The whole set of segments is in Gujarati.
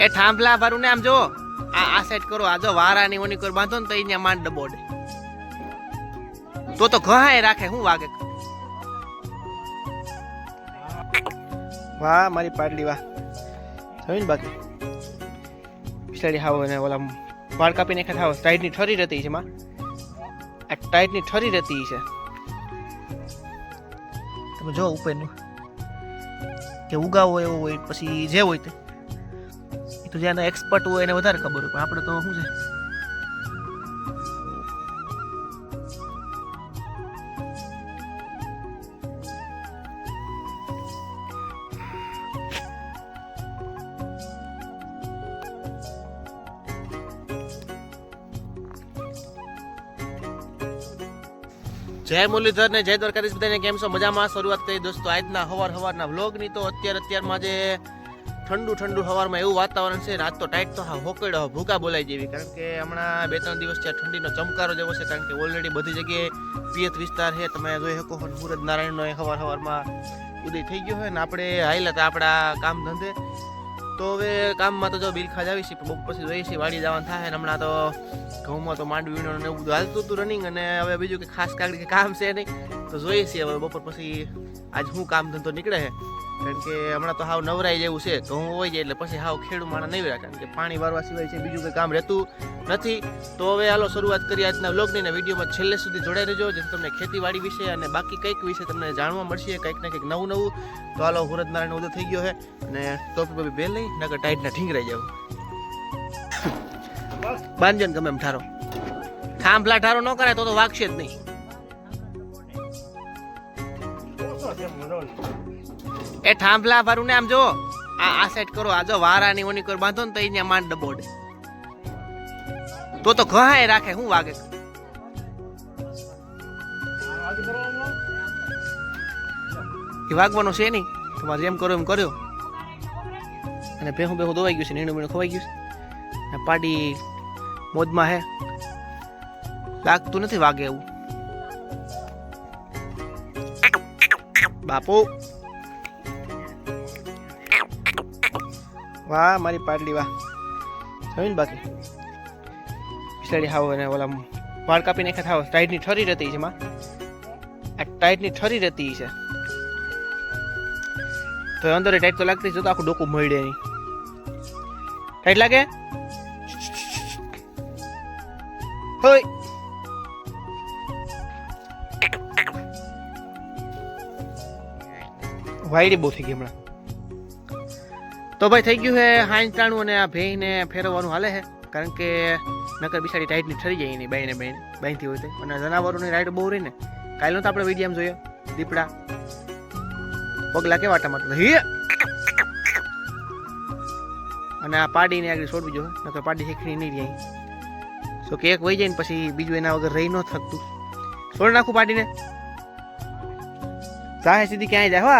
એ થાંભલા ભરું ને આમ જો. આ આ સાઈડ કરો, આ જો વારાની ઓની કોઈ બાંધો ને તો અહીંયા માંડ ડબોડે. તો તો ઘહાય રાખે, હું વાગે? વાહ, મારી પાટલી, વાહ. થયું ને બાકી? પિછાડી હાવ અને ઓલા વાળ કાપી નાખ્યા થાવ ટાઈટની ઠરી રહેતી છે, માં. આ ટાઈટની ઠરી રહેતી છે. તમે જો ઉપરનું. કે ઉગાવો એવો હોય પછી જે હોય તે. તો જ્યાં એક્સપર્ટ હોય એને વધારે ખબર હોય. પણ આપણે તો શું છે? જય મુરલીધર ને જય દ્વારકાધીશ બધાને કેમ છો? મજામાં? શરૂઆત કરી દોસ્તો, આજના હવાર હવારના વ્લોગની તો અત્યારે અત્યારમાં જે ઠંડુ ઠંડુ હવારમાં એવું વાતાવરણ છે, રાત તો ટાઈટ તો હા હોકડો ભૂકા બોલાઈ જેવી, કારણ કે હમણાં બે ત્રણ દિવસ છે ઠંડીનો ચમકારો જેવો છે, કારણ કે ઓલરેડી બધી જગ્યાએ પિયત વિસ્તાર છે, તમે જોઈ શકો છો નારાયણનો એ હવાર હવારમાં ઉદય થઈ ગયો હોય ને આપણે હાઈલા આપણા કામ ધંધે તો હવે કામમાં તો જો બિલ ખાજાવી છે બપોર પછી જોઈએ છે વાડી જવાનું થાય. ને હમણાં તો ઘઉંમાં તો માંડવી ને એવું બધું હાલતું હતું રનિંગ અને હવે બીજું કે ખાસ કાગડી કે કામ છે નહીં. તો જોઈએ છીએ હવે બપોર પછી આજ હું કામ ધંધો નીકળે છે. કારણ કે હમણાં તો હાવ નવરાઈ જેવું છે ઘઉં હોય જાય એટલે પછી હાવ ખેડૂ માણા નહીં રહ્યા કારણ કે પાણી વારવા સિવાય છે બીજું કંઈ કામ રહેતું નથી. તો હવે હાલો શરૂઆત કરીએ આજના વ્લોગની ને વિડીયોમાં છેલ્લે સુધી જોડાઈ રહેજો, જેથી તમને ખેતીવાડી વિશે અને બાકી કંઈક વિશે તમને જાણવા મળશે, કંઈક ને કંઈક નવું નવું. તો હાલો હુરત નારાયણ થઈ ગયો છે અને ટોપી બોપી બેલ લઈ, નકર ટાઈટના ઠીંગરાઈ જાવ બાંધજો ને ગમે એમ ઠારો. થાંભલા ઠારો ન કરાય તો તો વાગશે જ નહીં. એ થાંભલા ભરું ને આમ જો આ આ સાઈડ કરો, આ જો વારાની ઓની કર બાંધો ને તો અહીંયા માંડ ડબોડ. તો તો ઘહાય રાખે, હું વાગે? એ વાગવાનો છે નહીં. તમારે જેમ કરો એમ કર્યો. અને ભેહું ભેહું દોવાઈ ગયું છે, નીણું મીણું ખવાઈ ગયું છે. અને પાડી મોજમાં હે. લાગતું નથી વાગે એવું. બાપુ. વાહ, મારી પાટલી, વાહ. જોયું ને બાકી. બિચારી હાવ અને ઓલા વાળ કાપી નાખ્યા થાવ ટાઈટની ઠરી રહેતી છે, માં. આ ટાઈટની ઠરી રહેતી છે. તો અંદર ટાઈટ તો લાગતી છે તો આખું ડોકું મળે નહીં ટાઈટ લાગે? હોય વાયડી બહુ થઈ ગઈ હમણાં. તો ભાઈ થઈ ગયું છે હાઈન ત્રાણું અને આ ભેઈને ફેરવવાનું હાલે છે કારણ કે નકર બિસાડી ટાઈટની ઠરી જાય એની બાઈને બાઈને, બાઈનથી હોય તો. અને જનાવરોની રાઈડ બહુ રહી ને કાલનો તો આપણે વીડિયો જોઈએ. દીપડા. પગલા કેવા ટમાટર હે અને આ પાડીને આગળ છોડવી જોઈએ નકર પાડી શીખણી નહીં રહી સો કે એક વહી જાય ને પછી બીજું એના વગર રહી ન થતું છોડ નાખું પાડીને. સાહે સીધી ક્યાંય જાય હો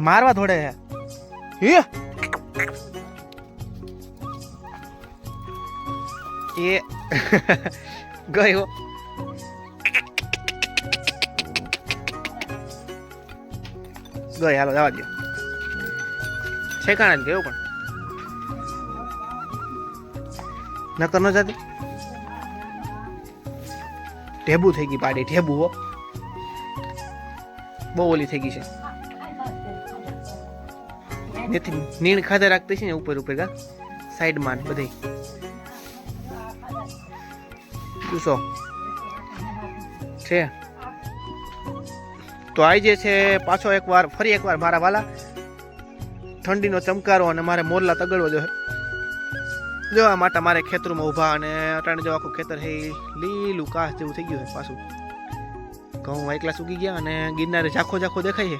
મારવા થોડે હે? એ ગયો. ગઈ હાલો, જવા દો ને કેવું પણ. નકર ન જતી. ઢેબુ થઈ ગઈ પાડી, ઢેબુ હો. બહુ ઓલી થઈ ગઈ છે. જેથી નીણ ખાધે રાખતી છે ને ઉપર ઉપર કા સાઈડમાં બધી. પૂછો છે. તો આઈ જે છે પાછો એકવાર, ફરી એકવાર મારા વાલા ઠંડીનો ચમકારો અને મારે મોરલા તગડવો જોઈએ જોવા આ માટે મારે ખેતરમાં ઊભા અને અટાણે જો આખું ખેતર હે લીલું કાસ જેવું થઈ ગયું છે પાછું. ઘઉં એકલા સૂકી ગયા અને ગિરનારે ઝાખો ઝાખો દેખાય છે.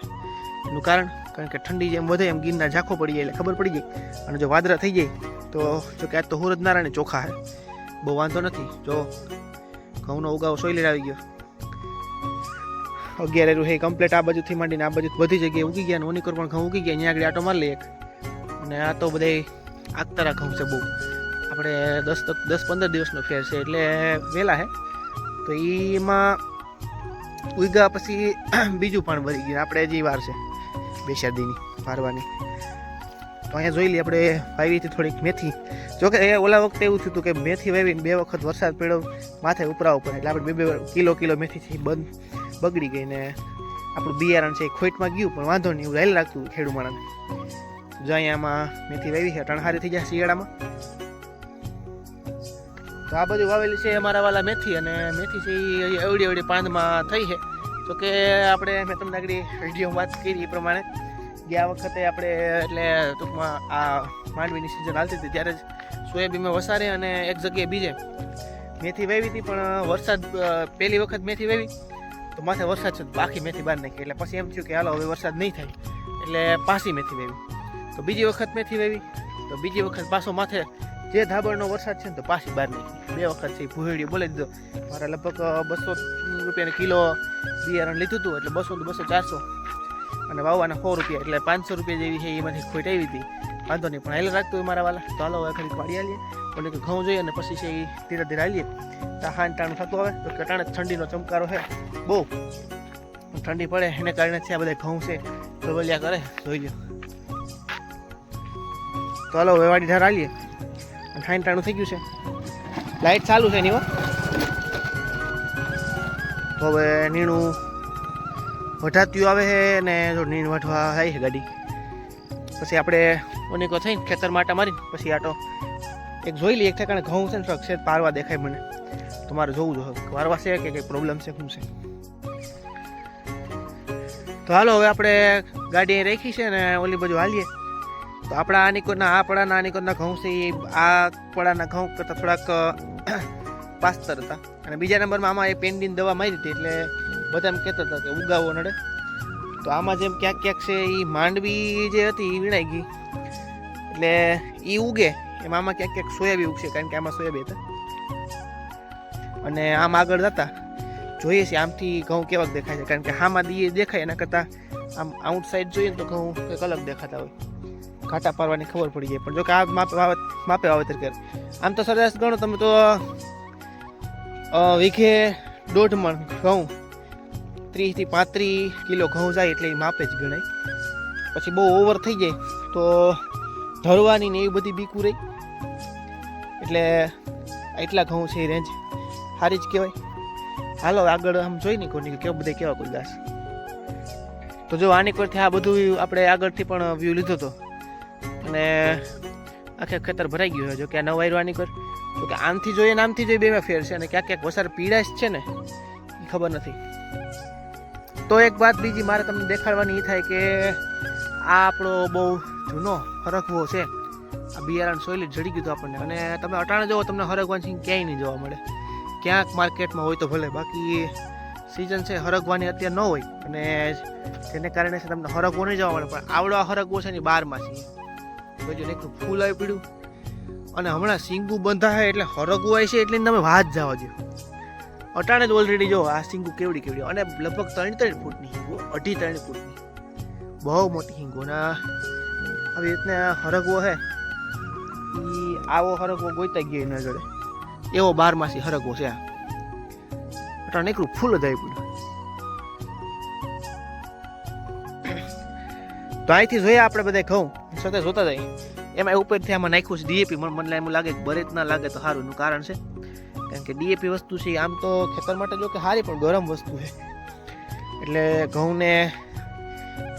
એનું કારણ? કારણ કે ઠંડી જેમ વધે એમ ગીરના ઝાંખો પડી જાય એટલે ખબર પડી જાય અને જો વાદળા થઈ જાય તો જો કે આજ તો હુરજ નારાયણ ચોખા હે. બહુ વાંધો નથી. જો ઘઉંનો ઉગાવો સોયલેર આવી ગયો. અગિયાર એરું હે કમ્પ્લેટ આ બાજુથી માંડીને આ બાજુ બધી જગ્યાએ ઉગી ગયા અને ઓનીકર પણ ઘઉં ઉગી ગયા. અહીંયા આગળ આટો મારી લઈએ અને આ તો બધે આગતારા ઘઉં છે બહુ. આપણે દસ દસ પંદર દિવસનો ફેર છે એટલે વહેલા હે. તો એમાં ઉગ્યા પછી બીજું પણ ભરી ગયું. આપણે હજી વાર છે. બે ચાર દીની ભારવાની તો અહીંયા જોઈ લઈએ, આપણે વાવી હતી થોડીક મેથી. જોકે એ ઓલા વખતે એવું થયું કે મેથી વાવીને બે વખત વરસાદ પડ્યો, માથે ઉપરાવો પડે એટલે આપણે બે બે કિલો કિલો મેથી છે બંધ બગડી ગઈ ને આપણું બિયારણ છે એ ખોટમાં ગયું, પણ વાંધો નહીં, એવું રહેલ રાખતું ખેડૂ માણસને જો અહીંયામાં મેથી વાવી છે ટણહારી થઈ જાય શિયાળામાં. તો આ બધું વાવેલી છે અમારા વાલા મેથી, અને મેથી છે એ એવડી એવડી પાંદમાં થઈ છે. તો કે આપણે મેં તમને આગળ વીડિયો વાત કરી એ પ્રમાણે ગયા વખતે આપણે એટલે ટૂંકમાં આ માંડવીની સિઝન હાલતી હતી, ત્યારે જ સોયાબીનમાં વસારે અને એક જગ્યાએ બીજે મેથી વાવી હતી, પણ વરસાદ પહેલી વખત મેથી વાવી, તો માથે વરસાદ છે આખી મેથી બહાર નાખી. એટલે પછી એમ થયું કે હાલો, હવે વરસાદ નહીં થાય. એટલે પાછી મેથી વાવી. તો બીજી વખત મેથી વાવી, તો બીજી વખત પાછો માથે જે ધાબળનો વરસાદ છે ને, તો પાછી બહાર નાખી. બે વખત છે, એ ભૂહેડીઓ બોલાવી દીધો. મારે લગભગ બસો રૂપિયાના કિલો બિયારણ લીધું હતું એટલે બસો બસો ચારસો. અને વાવવાના સો રૂપિયા, એટલે પાંચસો રૂપિયા જેવી છે, એમાંથી ખોટ આવી હતી. વાંધો નહીં, પણ હેલ રાખતું મારા વાલા. તો હાલો, હવે ખરી વાડી આલીએ એટલે કે ઘઉં જોઈએ અને પછી છે એ ધીરે ધીરે આલીએ તો હાન ટાણું થતું આવે તો કટાણે ઠંડીનો ચમકારો છે. બહુ. ઠંડી પડે, એને કારણે છે આ બધા ઘઉં છે. પ્રબલ્યા કરે, જોઈ લો તો હાલો, હવે વાડી ધાર આલીએ હાન ટાણું થઈ ગયું છે. લાઇટ ચાલુ છે એની હો. તો હવે નીણું વઢાત્યું આવે છે ને જો નીણ વઢવા થાય છે ગાડી. પછી આપણે ઓનીકો થઈને ખેતર માટા મારીને પછી આટો એક જોઈ લઈએ, એક ઠેકાણે ઘઉં છે ને થોડાક છે પારવા દેખાય મને. તમારે જોવું જોઈએ પારવા છે કે કંઈ પ્રોબ્લેમ છે, શું છે? તો હાલો, હવે આપણે ગાડી રાખી છે ને ઓલી બાજુ હાલીએ. તો આપણા આની નિકોરના આ પડાના આની નિકોરના ઘઉં છે એ, આ પડાના ઘઉં કરતાં થોડાક પાસ્તર હતા અને બીજા નંબરમાં આમાં એ પેન્ડિન દવા મારી હતી એટલે બધા એમ કહેતા હતા કે ઉગાવો નડે. તો આમાં જેમ ક્યાંક ક્યાંક છે એ માંડવી જે હતી એ વીણાઈ ગઈ. એટલે એ ઉગે. એમાં આમાં ક્યાંક ક્યાંક સોયાબી ઉગશે કારણ કે આમાં સોયાબી હતા. અને આમ આગળ જતા જોઈએ છે આમથી ઘઉં કેવાક દેખાય છે. કારણ કે હામાં દીએ દેખાય, એના કરતાં આમ આઉટ સાઈડ જોઈએ તો ઘઉં કંઈક અલગ દેખાતા હોય. ઘાટા પારવાની ખબર પડી જાય. પણ જો કે આ માપે માપે વાવેતર કરે. આમ તો સરસ ગણો તમે તો વીઘે દોઢ મણ ઘઉં. ત્રીસથી પાંત્રીસ કિલો ઘઉં જાય એટલે એ માપે જ ગણાય. પછી બહુ ઓવર થઈ જાય તો ધરવાની ને એવી બધી બીકું રહી. એટલે એટલા ઘઉં છે એ રેન્જ સારી જ કહેવાય. હાલો, આગળ આમ જોઈ ને કોની કેવા બધા કેવા કોઈ ઘાસ તો જો આની પરથી આ બધું આપણે આગળથી પણ વ્યૂ લીધો હતો અને આખે ખેતર ભરાઈ ગયું જો કે આ નવાયરું આની કર કે આમથી જોઈએ ને આમથી જોઈએ બેમાં ફેર છે અને ક્યાંક ક્યાંક વસાર પીડાશ છે ને એ ખબર નથી. તો એક વાત બીજી મારે તમને દેખાડવાની એ થાય કે આ આપણો બહુ જૂનો હરખવો છે. આ બિયારણ સોયલી જડી ગયું આપણને અને તમે અટાણે જોવો તમને સિંહ ક્યાંય નહીં જોવા મળે. ક્યાંક માર્કેટમાં હોય તો ભલે, બાકી સિઝન છે હરગવાની અત્યારે ન હોય અને તેને કારણે છે તમને હરગવો નહીં જોવા મળે, પણ આવડો આ હરગવો છે ને બારમાં છે જોજો ને ફૂલ આવી પીડ્યું. અને હમણાં સિંગુ બંધાય એટલે હરગવું આવી છે એટલે તમે વાત જવા દો અટાણે જ ઓલરેડી જો આ સિંગુ કેવડી કેવડી અને લગભગ ત્રણ ત્રણ ફૂટની હિંગુ અઢી ત્રણ ફૂટની. બહુ મોટી હિંગુ અને આવી રીતના હરગવો હે. ઈ આવો હરગવો ગોઈતા ગયો એના જોડે એવો બારમાસી હરગવો છે આ. અટાણે એકલું ફૂલ જ આવી તો અહીંથી જોઈએ આપણે બધા ઘઉં. સાથે જોતા જઈએ. એમાં ઉપરથી આમાં નાખ્યું છે ડીએપી મને મને એમ લાગે કે બરેત ના લાગે તો સારું એનું કારણ છે. કારણ કે ડીએપી વસ્તુ છે આમ તો ખેતર માટે જો કે સારી પણ ગરમ વસ્તુ છે. એટલે ઘઉંને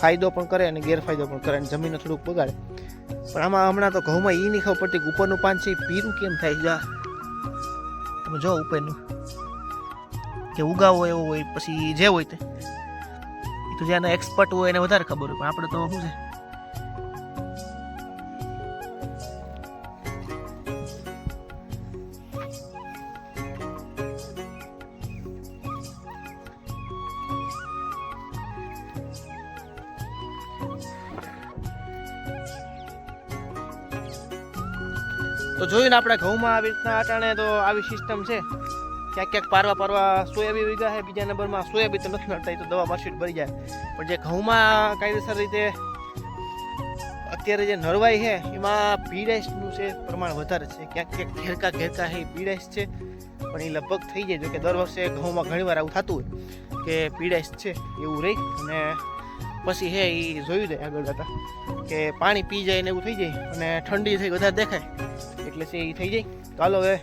ફાયદો પણ કરે અને ગેરફાયદો પણ કરે અને જમીનને થોડુંક બગાડે. પણ આમાં હમણાં તો ઘઉંમાં એ નહીં ખબર પડતી કે ઉપરનું પાન છે પીરું કેમ થાય? જા તમે જો ઉપરનું. કે ઉગાવો એવો હોય, પછી જે હોય તે. તો જેના એક્સપર્ટ હોય એને વધારે ખબર હોય, પણ આપણે તો શું છે? તો જોયું ને આપણે ઘઉંમાં આવી રીતના અટાણે તો આવી સિસ્ટમ છે. ક્યાંક ક્યાંક પારવા પારવા સોયાબી વીઘા છે, બીજા નંબરમાં સોયાબી તો નથી નડતા તો દવા મશીન ભરી જાય. પણ જે ઘઉંમાં કાયદેસર રીતે અત્યારે જે નરવાઈ છે, એમાં પીડાઈસનું છે, પ્રમાણ વધારે છે. ક્યાંક ક્યાંક ઘેરકા ઘેરકા છે એ પીડાઈસ છે. પણ એ લગભગ થઈ જાય, જોકે દર વર્ષે ઘઉંમાં ઘણીવાર આવું થતું હોય કે પીડાઈસ છે, એવું રહી. અને પછી હે એ જોયું જાય આગળ જતા કે પાણી પી જાય ને એવું થઈ જાય અને ઠંડી થઈ વધારે દેખાય એટલે છે એ થઈ જાય. હાલો હવે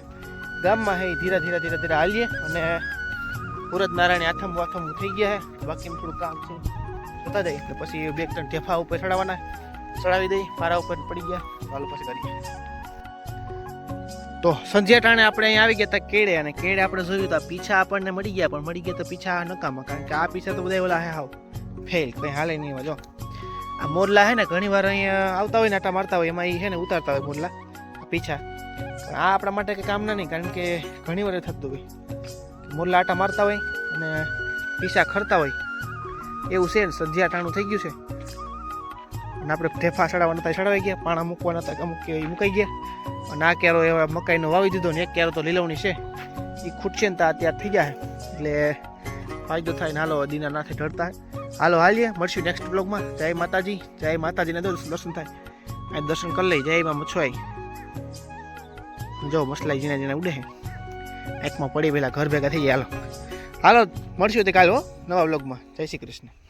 ગામમાં હે ધીરે ધીરે ધીરે ધીરે હાલીએ અને સુરત નારાયણ આથમ વાથમ થઈ ગયા છે બાકીનું થોડું કામ છે. થતા જાય એટલે પછી બે ત્રણ ઢેફા ઉપર ચડાવવાના. ચડાવી દઈ મારા ઉપર પડી ગયા. ચાલો પછી કરીએ. તો સંધ્યા ટાણે આપણે અહીંયા આવી ગયા હતા કેળે અને કેળે આપણે જોયું હતા પીછા આપણને મળી ગયા, પણ મળી ગયા તો પીછા નકામા. કારણ કે આ પીછા તો બધા ઓલા હે હાવ. ફેલ, કંઈ હાલે નહીં એમાં, જો. આ મોરલા હે ને, ઘણી વાર અહીંયા આવતા હોય ને, આટા મારતા હોય, એમાં એ છે ને, ઉતારતા હોય મોરલા પીછા. આ આપણા માટે કંઈ કામના નહીં, કારણ કે ઘણી વાર થતું હોય. મોરલા આટા મારતા હોય અને પીછા ખરતા હોય. એવું છે ને, સંધ્યા ટાણું થઈ ગયું છે. અને આપણે ઢેફા ચડાવવાના હતા ચડાવી ગયા, પાણા મૂકવાના હતા અમુક એ મુકાઈ ગયા. અને આ કેરો એવા મકાઈનો વાવી દીધો ને, એક કેરો તો લીલવણી છે. એ ખૂટશે ને તો, અત્યારે થઈ જાય એટલે ફાયદો થાય ને, હાલો, દીના નાથે ઢળતા. હાલો, હાલીએ. મળશું નેક્સ્ટ બ્લોગમાં જય માતાજી. જય માતાજીને દર્શન થાય. આ દર્શન કરી લઈ. જય માં મછવાઈ જો, મસલાઈ જીને જીને ઉડે એકમાં પડી પહેલાં ઘર ભેગા થઈ ગયા હાલો. હાલો, મળશું તે કાલે, હો. નવા બ્લોગમાં જય શ્રી કૃષ્ણ.